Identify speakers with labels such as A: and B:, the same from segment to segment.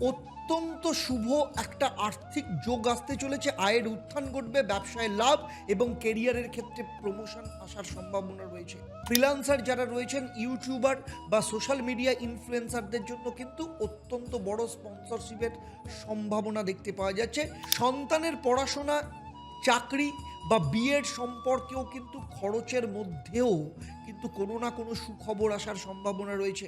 A: অত্যন্ত শুভ একটা আর্থিক যোগ আসতে চলেছে। আয়ের উত্থান ঘটবে, ব্যবসায় লাভ এবং কেরিয়ারের ক্ষেত্রে প্রমোশন আসার সম্ভাবনা রয়েছে। ফ্রিলান্সার যারা রয়েছেন ইউটিউবার বা সোশ্যাল মিডিয়া ইনফ্লুয়েন্সারদের জন্য কিন্তু অত্যন্ত বড় স্পন্সরশিপের সম্ভাবনা দেখতে পাওয়া যাচ্ছে। সন্তানের পড়াশোনা, চাকরি বা বিয়ের সম্পর্কেও কিন্তু খরচের মধ্যেও কিন্তু কোনো না কোনো সুখবর আসার সম্ভাবনা রয়েছে।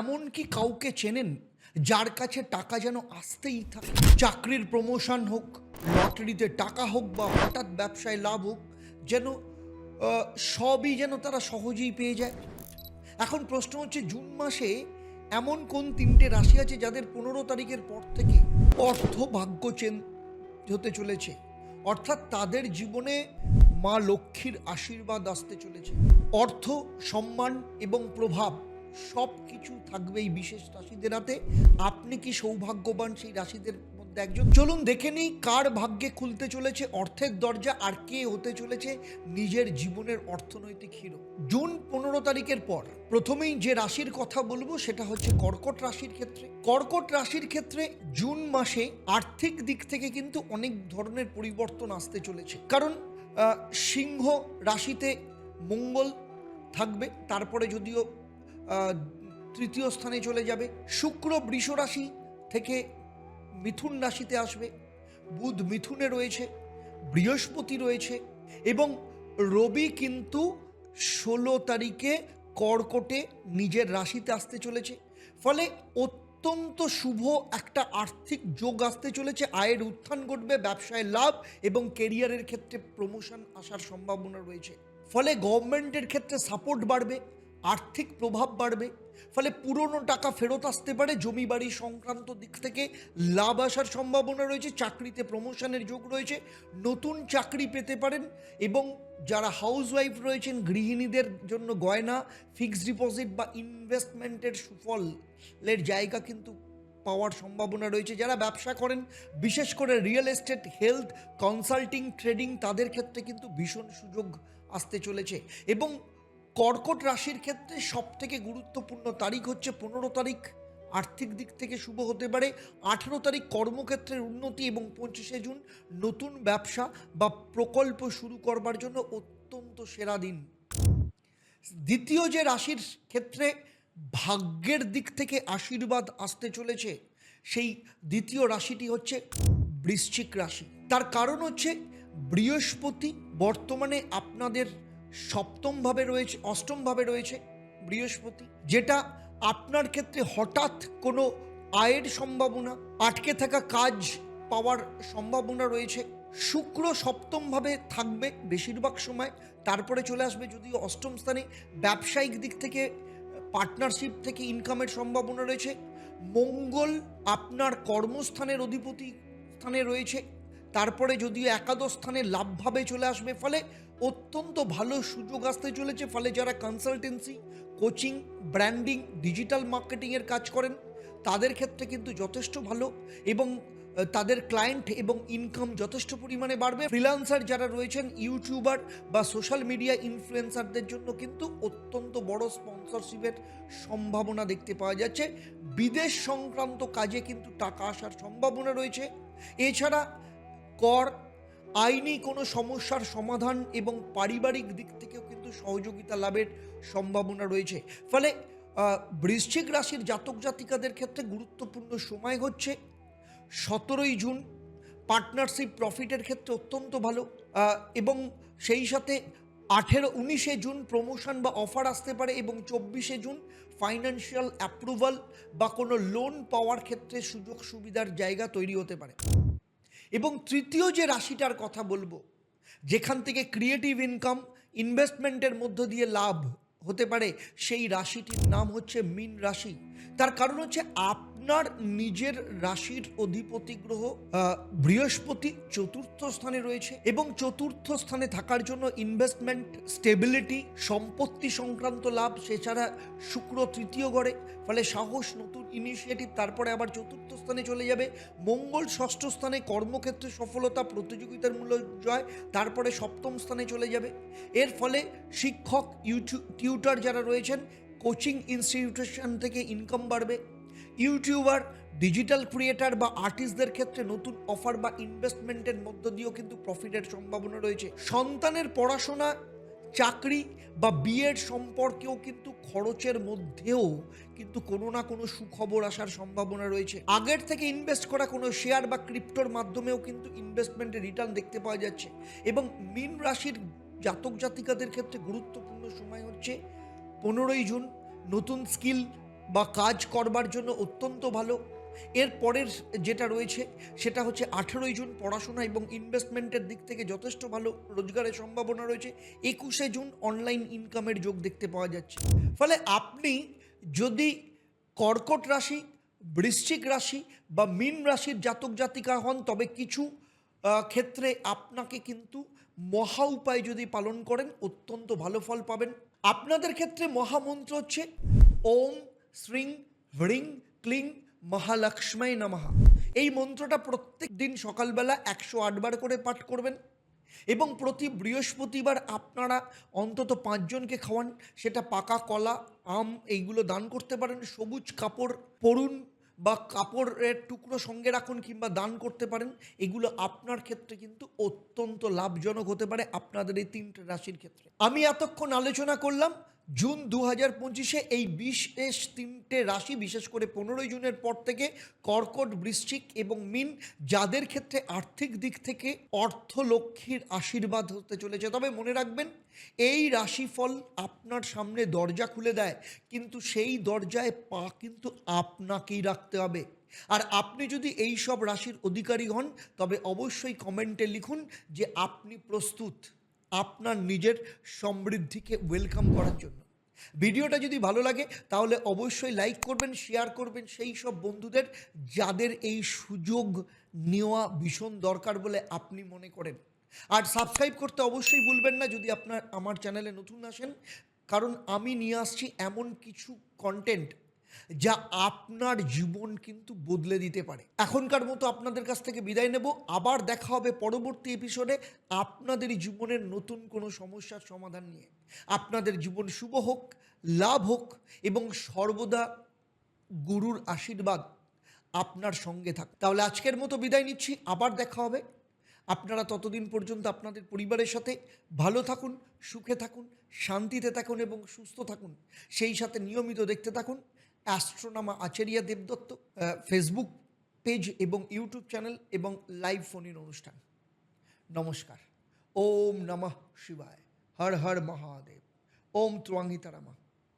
A: এমন কি কাউকে চেনেন যার কাছে টাকা যেন আসতেই থাকে? চাকরির প্রমোশন হোক, লটারিতে টাকা হোক বা হঠাৎ ব্যবসায় লাভ হোক, যেন সবই যেন তারা সহজেই পেয়ে যায়। এখন প্রশ্ন হচ্ছে, জুন মাসে এমন কোন তিনটে রাশি আছে যাদের পনেরো তারিখের পর থেকে অর্থ ভাগ্য চেন, হতে চলেছে? অর্থাৎ তাদের জীবনে মা লক্ষ্মীর আশীর্বাদ আসতে চলেছে। অর্থ, সম্মান এবং প্রভাব সব কিছু থাকবে এই বিশেষ রাশিদের হাতে। আপনি কি সৌভাগ্যবান সেই রাশিদের মধ্যে একজন? চলুন দেখে নিই কার ভাগ্যে খুলতে চলেছে অর্থের দরজা আর কে হতে চলেছে নিজের জীবনের অর্থনৈতিক হিরো। জুন পনেরো তারিখের পর প্রথমেই যে রাশির কথা বলব সেটা হচ্ছে কর্কট রাশির ক্ষেত্রে। কর্কট রাশির ক্ষেত্রে জুন মাসে আর্থিক দিক থেকে কিন্তু অনেক ধরনের পরিবর্তন আসতে চলেছে। কারণ সিংহ রাশিতে মঙ্গল থাকবে। তারপরে যদিও তৃতীয় স্থানে চলে যাবে। শুক্র বৃষ রাশি থেকে মিথুন রাশিতে আসবে। বুধ মিথুনে রয়েছে, বৃহস্পতি রয়েছে এবং রবি কিন্তু ষোলো তারিখে কর্কটে নিজের রাশিতে আসতে চলেছে। ফলে অত্যন্ত শুভ একটা আর্থিক যোগ আসতে চলেছে। আয়ের উত্থান ঘটবে, ব্যবসায় লাভ এবং কেরিয়ারের ক্ষেত্রে প্রমোশন আসার সম্ভাবনা রয়েছে। ফলে গভর্নমেন্টের ক্ষেত্রে সাপোর্ট বাড়বে। আর্থিক প্রভাব বাড়বে, ফলে পুরনো টাকা ফেরত আসতে পারে। জমি বাড়ি সংক্রান্ত দিক থেকে লাভ আসার সম্ভাবনা রয়েছে, চাকরিতে প্রমোশনের যোগ রয়েছে, নতুন চাকরি পেতে পারেন এবং যারা হাউসওয়াইফ রয়েছেন, গৃহিণীদের জন্য গয়না ফিক্সড ডিপোজিট বা ইনভেস্টমেন্টের সুফলের জায়গা কিন্তু পাওয়ার সম্ভাবনা রয়েছে। যারা ব্যবসা করেন, বিশেষ করে real estate health consulting trading তাদের ক্ষেত্রে কিন্তু ভীষণ সুযোগ আসতে চলেছে। এবং কর্কট রাশির ক্ষেত্রে সব থেকে গুরুত্বপূর্ণ তারিখ হচ্ছে পনেরো তারিখ। আর্থিক দিক থেকে শুভ হতে পারে। আঠেরো তারিখ কর্মক্ষেত্রের উন্নতি এবং পঁচিশে জুন নতুন ব্যবসা বা প্রকল্প শুরু করবার জন্য অত্যন্ত সেরা দিন। দ্বিতীয় যে রাশির ক্ষেত্রে ভাগ্যের দিক থেকে আশীর্বাদ আসতে চলেছে, সেই দ্বিতীয় রাশিটি হচ্ছে বৃশ্চিক রাশি। তার কারণ হচ্ছে বৃহস্পতি বর্তমানে আপনাদের সপ্তমভাবে রয়েছে, অষ্টমভাবে রয়েছে বৃহস্পতি, যেটা আপনার ক্ষেত্রে হঠাৎ কোনো আয়ের সম্ভাবনা, আটকে থাকা কাজ পাওয়ার সম্ভাবনা রয়েছে। শুক্র সপ্তমভাবে থাকবে বেশিরভাগ সময়, তারপরে চলে আসবে যদিও অষ্টম স্থানে ব্যবসায়িক দিক থেকে, পার্টনারশিপ থেকে ইনকামের সম্ভাবনা রয়েছে। মঙ্গল আপনার কর্মস্থানের অধিপতি স্থানে রয়েছে। তারপরে যদিও একাদশ স্থানে লাভভাবে চলে আসবে, ফলে অত্যন্ত ভালো সুযোগ আসতে চলেছে। ফলে যারা কনসালটেন্সি কোচিং ব্র্যান্ডিং ডিজিটাল মার্কেটিংয়ের কাজ করেন, তাদের ক্ষেত্রে কিন্তু যথেষ্ট ভালো এবং তাদের ক্লায়েন্ট এবং ইনকাম যথেষ্ট পরিমাণে বাড়বে। ফ্রিলান্সার যারা রয়েছেন ইউটিউবার বা সোশ্যাল মিডিয়া ইনফ্লুয়েন্সারদের জন্য কিন্তু অত্যন্ত বড় স্পন্সরশিপের সম্ভাবনা দেখতে পাওয়া যাচ্ছে। বিদেশ সংক্রান্ত কাজে কিন্তু টাকা আসার সম্ভাবনা রয়েছে। এছাড়া কর, আইনি কোনো সমস্যার সমাধান এবং পারিবারিক দিক থেকেও কিন্তু সহযোগিতা লাভের সম্ভাবনা রয়েছে। ফলে বৃশ্চিক রাশির জাতক জাতিকাদের ক্ষেত্রে গুরুত্বপূর্ণ সময় হচ্ছে সতেরোই জুন। পার্টনারশিপ প্রফিটের ক্ষেত্রে অত্যন্ত ভালো এবং সেই সাথে আঠেরো, উনিশে জুন প্রমোশন বা অফার আসতে পারে এবং চব্বিশে জুন ফাইন্যান্সিয়াল অ্যাপ্রুভাল বা কোনো লোন পাওয়ার ক্ষেত্রে সুযোগ সুবিধার জায়গা তৈরি হতে পারে। এবং তৃতীয় যে রাশিটার কথা বলব, যেখান থেকে ক্রিয়েটিভ ইনকাম ইনভেস্টমেন্টের মধ্য দিয়ে লাভ হতে পারে, সেই রাশিটির নাম হচ্ছে মিন রাশি। তার কারণ হচ্ছে আপনার নিজের রাশির অধিপতি গ্রহ বৃহস্পতি চতুর্থ স্থানে রয়েছে এবং চতুর্থ স্থানে থাকার জন্য ইনভেস্টমেন্ট স্টেবিলিটি সম্পত্তি সংক্রান্ত লাভ, সেছাড়া শুক্র তৃতীয় গড়ে ফলে সাহস, নতুন ইনিশিয়েটিভ তারপরে আবার চতুর্থ স্থানে চলে যাবে। মঙ্গল ষষ্ঠ স্থানে কর্মক্ষেত্রে সফলতা, প্রতিযোগিতার মূল্য জয়, তারপরে সপ্তম স্থানে চলে যাবে। এর ফলে শিক্ষক ইউটিউব টিউটার যারা রয়েছেন কোচিং ইনস্টিটিউশন থেকে ইনকাম বাড়বে। ইউটিউবার ডিজিটাল ক্রিয়েটার বা আর্টিস্টদের ক্ষেত্রে নতুন অফার বা ইনভেস্টমেন্টের মধ্য দিয়েও কিন্তু প্রফিটের সম্ভাবনা রয়েছে। সন্তানের পড়াশোনা, চাকরি বা বিয়ের সম্পর্কেও কিন্তু খরচের মধ্যেও কিন্তু কোনো না কোনো সুখবর আসার সম্ভাবনা রয়েছে। আগের থেকে ইনভেস্ট করা কোনো শেয়ার বা ক্রিপ্টোর মাধ্যমেও কিন্তু ইনভেস্টমেন্টের রিটার্ন দেখতে পাওয়া যাচ্ছে। এবং মীন রাশির জাতক জাতিকাদের ক্ষেত্রে গুরুত্বপূর্ণ সময় হচ্ছে পনেরোই জুন নতুন স্কিল বা কাজ করবার জন্য অত্যন্ত ভালো। এর পরের যেটা রয়েছে, সেটা হচ্ছে আঠেরোই জুন পড়াশোনা এবং ইনভেস্টমেন্টের দিক থেকে যথেষ্ট ভালো রোজগারের সম্ভাবনা রয়েছে। একুশে জুন অনলাইন ইনকামের যোগ দেখতে পাওয়া যাচ্ছে। ফলে আপনি যদি কর্কট রাশি, বৃশ্চিক রাশি বা মীন রাশির জাতক জাতিকা হন, তবে কিছু ক্ষেত্রে আপনাকে কিন্তু মহা উপায় যদি পালন করেন, অত্যন্ত ভালো ফল পাবেন। আপনাদের ক্ষেত্রে মহামন্ত্র হচ্ছে, ওম শ্রীং হ্রিং ক্লিং মহালক্ষ্মায় নমঃ। এই মন্ত্রটা প্রত্যেক দিন সকালবেলা একশো আটবার করে পাঠ করবেন এবং প্রতি বৃহস্পতিবার আপনারা অন্তত পাঁচজনকে খাওয়ান। সেটা পাকা কলা, আম, এইগুলো দান করতে পারেন। সবুজ কাপড় পরুন বা কাপড়ের টুকরো সঙ্গে রাখুন কিংবা দান করতে পারেন, এগুলো আপনার ক্ষেত্রে কিন্তু অত্যন্ত লাভজনক হতে পারে আপনাদের এই তিনটে রাশির ক্ষেত্রে। আমি এতক্ষণ আলোচনা করলাম জুন দু হাজার পঁচিশে এই বিশেষ তিনটে রাশি, বিশেষ করে পনেরোই জুনের পর থেকে কর্কট, বৃশ্চিক এবং মিন, যাদের ক্ষেত্রে আর্থিক দিক থেকে অর্থলক্ষ্মীর আশীর্বাদ হতে চলেছে। তবে মনে রাখবেন, এই রাশিফল আপনার সামনে দরজা খুলে দেয়, কিন্তু সেই দরজায় পা কিন্তু আপনাকেই রাখতে হবে। আর আপনি যদি এই সব রাশির অধিকারী হন, তবে অবশ্যই কমেন্টে লিখুন যে আপনি প্রস্তুত। আপনার নিজের সমৃদ্ধিকে ওয়েলকাম করার জন্য। ভিডিওটা যদি ভালো লাগে, তাহলে অবশ্যই লাইক করবেন শেয়ার করবেন, সেই সব বন্ধুদের যাদের এই সুযোগ নেওয়া ভীষণ দরকার বলে আপনি মনে করেন। আর সাবস্ক্রাইব করতে অবশ্যই ভুলবেন না যদি আপনার, আমার চ্যানেলে নতুন আসেন। কারণ আমি নিয়ে আসছি এমন কিছু কন্টেন্ট যা আপনার জীবন কিন্তু বদলে দিতে পারে। এখনকার মতো আপনাদের কাছ থেকে বিদায় নেব। আবার দেখা হবে পরবর্তী এপিসোডে আপনাদের জীবনের নতুন কোনো সমস্যার সমাধান নিয়ে। আপনাদের জীবন শুভ হোক, লাভ হোক এবং সর্বদা গুরুর আশীর্বাদ আপনার সঙ্গে থাক। তাহলে আজকের মতো বিদায় নিচ্ছি। আবার দেখা হবে। আপনারা ততদিন পর্যন্ত আপনাদের পরিবারের সাথে ভালো থাকুন, সুখে থাকুন, শান্তিতে থাকুন এবং সুস্থ থাকুন। সেই সাথে নিয়মিত দেখতে থাকুন। অ্যাস্ট্রোনামা আচারিয়া দেবদত্ত ফেসবুক পেজ এবং ইউটিউব চ্যানেল এবং লাইভ ফোনের অনুষ্ঠান। নমস্কার। ওম নমঃ শিবায়। হর হর মহাদেব। ওম ত্রঙ্গিতারামা